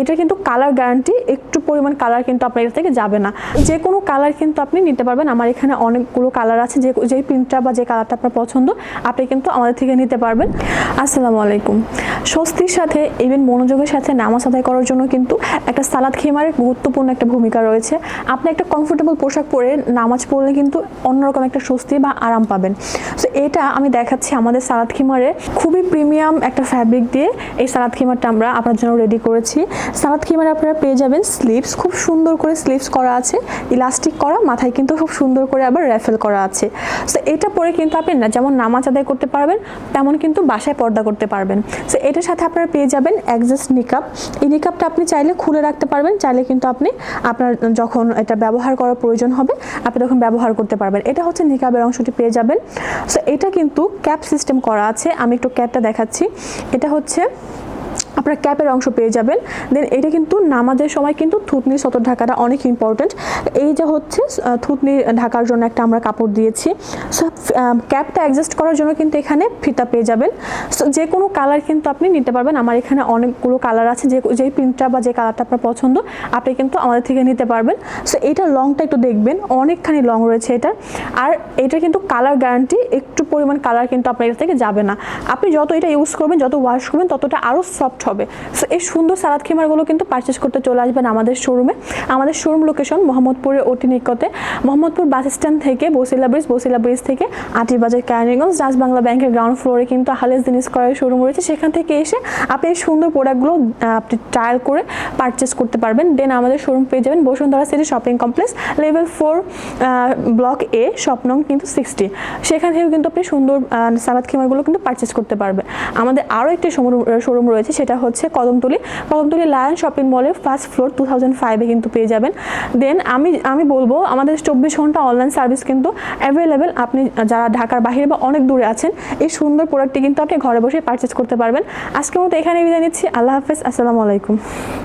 এটা কিন্তু colour guarantee একটু পরিমাণ কালার কিন্তু আপনার এটা থেকে যাবে না। যে কোনো কালার কিন্তু আপনি নিতে পারবেন। আমার এখানে অনেকগুলো কালার আছে, যে যেই প্রিন্টটা বা যে কালারটা আপনার পছন্দ, আপনি কিন্তু আমাদের থেকে নিতে পারবেন। আসসালামু আলাইকুম। স্বস্তির সাথে ইভেন মনোযোগের সাথে নামাজ আদায় করার জন্য কিন্তু একটা সালাদ খেমারের গুরুত্বপূর্ণ একটা ভূমিকা রয়েছে। আপনি একটা কমফোর্টেবল পোশাক পরে নামাজ পড়লে কিন্তু অন্যরকম একটা স্বস্তি বা আরাম পাবেন। সো এটা আমি দেখাচ্ছি আমাদের সালাদ খিমারে। খুবই প্রিমিয়াম একটা ফ্যাব্রিক দিয়ে এই সালাদ খিমারটা আমরা আপনার জন্য রেডি করেছি। সালাদ খিমারে আপনারা পেয়ে যাবেন স্লিভস খুব সুন্দর করে স্লিভস করা আছে। ইলাস্টিক করা, মাথায় কিন্তু খুব সুন্দর করে আবার র্যাফেল করা আছে। সো এটা পরে কিন্তু আপনি যেমন নামাজ আদায় করতে পারবেন, তেমন কিন্তু বাসায় পর্দা করতে পারবেন। সো এটার সাথে আপনারা পেয়ে যাবেন অ্যাডজাস্ট নিকাপ এই নিকাপটা আপনি চাইলে খুলে রাখতে পারবেন, চাইলে কিন্তু আপনি আপনার যখন এটা ব্যবহার করার প্রয়োজন হবে, আপনি তখন ব্যবহার করতে পারবেন। এটা হচ্ছে নিকাবের অংশটি পেয়ে যাবেন। সো এটা কিন্তু ক্যাপ সিস্টেম করা আছে। আমি একটু ক্যাপটা দেখাচ্ছি। এটা হচ্ছে আপনার ক্যাপের অংশ পেয়ে যাবেন। দেন এটা কিন্তু নামাজের সময় কিন্তু থুতনি, সতর ঢাকাটা অনেক ইম্পর্ট্যান্ট এই যে হচ্ছে থুতনি ঢাকার জন্য একটা আমরা কাপড় দিয়েছি। সো ক্যাপটা অ্যাডজাস্ট করার জন্য কিন্তু এখানে ফিতা পেয়ে যাবেন। সো যে কোনো কালার কিন্তু আপনি নিতে পারবেন। আমার এখানে অনেকগুলো কালার আছে। যে যেই প্রিন্টটা বা যে কালারটা আপনার পছন্দ, আপনি কিন্তু আমাদের থেকে নিতে পারবেন। সো এটা লংটা একটু দেখবেন। অনেকখানি লং রয়েছে এটা। আর এটা কিন্তু কালার গ্যারান্টি একটু পরিমাণ কালার কিন্তু আপনার এটা থেকে যাবে না। আপনি যত এটা ইউজ করবেন, যত ওয়াশ করবেন, ততটা আরও সফট হবে। সো এই সুন্দর সালাদ খেমারগুলো কিন্তু পারচেস করতে চলে আসবেন আমাদের শোরুমে আমাদের শোরুম লোকেশন মোহাম্মদপুরের অতি নিকটে মোহাম্মদপুর বাস স্ট্যান্ড থেকে, বসিলা ব্রিজ বসিলা ব্রিজ থেকে আটিবাজার ক্যারিগঞ্জ রাজ বাংলা ব্যাংকের গ্রাউন্ড ফ্লোরে কিন্তু হালেস জিনিস করার শোরুম রয়েছে। সেখান থেকে এসে আপনি এই সুন্দর প্রোডাক্টগুলো আপনি ট্রায়াল করে পারচেস করতে পারবেন। দেন আমাদের শোরুম পেয়ে যাবেন Bashundhara city shopping complex level four block A স্বপ্নং কিন্তু সিক্সটি সেখান থেকেও কিন্তু আপনি সুন্দর সালাদ খেমারগুলো কিন্তু পারচেস করতে পারবেন। আমাদের আরও একটি শোরুম রয়েছে, সেটা হচ্ছে কদমতলি। কদমতলি লায়ন শপিং মলের ফার্স্ট ফ্লোর টু থাউজেন্ড ফাইভে কিন্তু পেয়ে যাবেন। দেন আমি আমি বলব, আমাদের চব্বিশ ঘণ্টা অনলাইন সার্ভিস কিন্তু অ্যাভেলেবেল আপনি যারা ঢাকার বাহিরে বা অনেক দূরে আছেন, এই সুন্দর প্রোডাক্টটি কিন্তু আপনি ঘরে বসে পারচেস করতে পারবেন। আজকের মতো এখানে বিদায় নিচ্ছি। আল্লাহ হাফেজ। আসসালামু আলাইকুম।